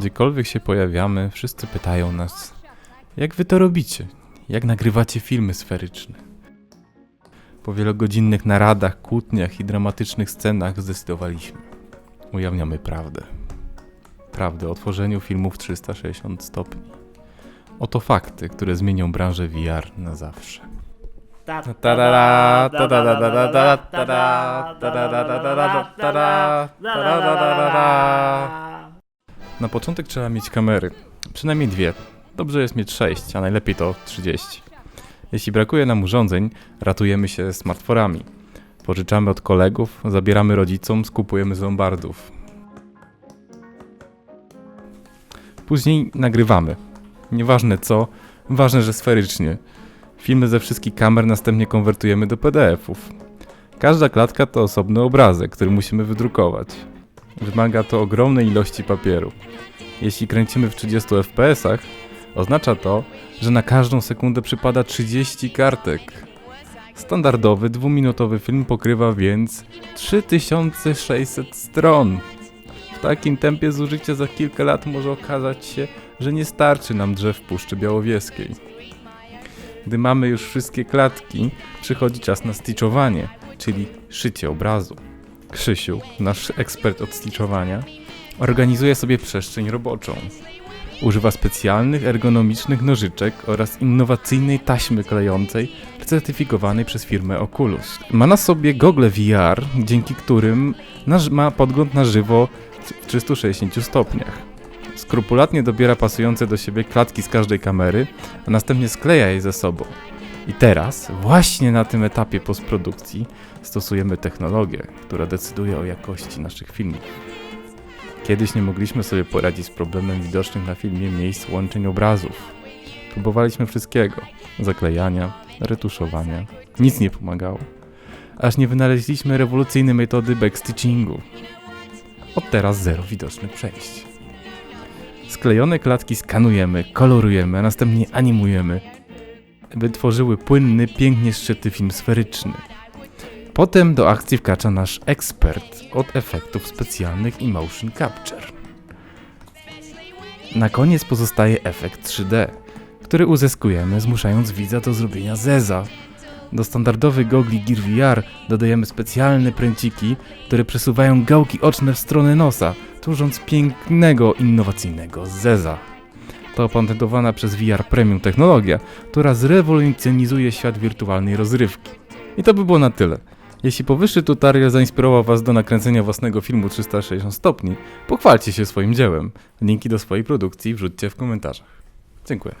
Gdziekolwiek się pojawiamy, wszyscy pytają nas, jak wy to robicie? Jak nagrywacie filmy sferyczne? Po wielogodzinnych naradach, kłótniach i dramatycznych scenach zdecydowaliśmy. Ujawniamy prawdę. Prawdę o tworzeniu filmów 360 stopni. Oto fakty, które zmienią branżę VR na zawsze. Na początek trzeba mieć kamery. Przynajmniej dwie. Dobrze jest mieć 6, a najlepiej to 30. Jeśli brakuje nam urządzeń, ratujemy się smartfonami. Pożyczamy od kolegów, zabieramy rodzicom, skupujemy z lombardów. Później nagrywamy. Nieważne co, ważne, że sferycznie. Filmy ze wszystkich kamer następnie konwertujemy do PDF-ów. Każda klatka to osobny obrazek, który musimy wydrukować. Wymaga to ogromnej ilości papieru. Jeśli kręcimy w 30 fps, oznacza to, że na każdą sekundę przypada 30 kartek. Standardowy dwuminutowy film pokrywa więc 3600 stron. W takim tempie zużycie za kilka lat może okazać się, że nie starczy nam drzew Puszczy Białowieskiej. Gdy mamy już wszystkie klatki, przychodzi czas na stitchowanie, czyli szycie obrazu. Krzysiu, nasz ekspert od stitchowania, organizuje sobie przestrzeń roboczą. Używa specjalnych ergonomicznych nożyczek oraz innowacyjnej taśmy klejącej certyfikowanej przez firmę Oculus. Ma na sobie gogle VR, dzięki którym ma podgląd na żywo w 360 stopniach. Skrupulatnie dobiera pasujące do siebie klatki z każdej kamery, a następnie skleja je ze sobą. I teraz, właśnie na tym etapie postprodukcji, stosujemy technologię, która decyduje o jakości naszych filmów. Kiedyś nie mogliśmy sobie poradzić z problemem widocznych na filmie miejsc łączeń obrazów. Próbowaliśmy wszystkiego: zaklejania, retuszowania. Nic nie pomagało. Aż nie wynaleźliśmy rewolucyjnej metody backstitchingu. Od teraz zero widocznych przejść. Sklejone klatki skanujemy, kolorujemy, a następnie animujemy, by tworzyły płynny, pięknie zszyty film sferyczny. Potem do akcji wkracza nasz ekspert od efektów specjalnych i motion capture. Na koniec pozostaje efekt 3D, który uzyskujemy zmuszając widza do zrobienia zeza. Do standardowych gogli Gear VR dodajemy specjalne pręciki, które przesuwają gałki oczne w stronę nosa, tworząc pięknego, innowacyjnego zeza. To opatentowana przez VR Premium technologia, która zrewolucjonizuje świat wirtualnej rozrywki. I to by było na tyle. Jeśli powyższy tutorial zainspirował Was do nakręcenia własnego filmu 360 stopni, pochwalcie się swoim dziełem. Linki do swojej produkcji wrzućcie w komentarzach. Dziękuję.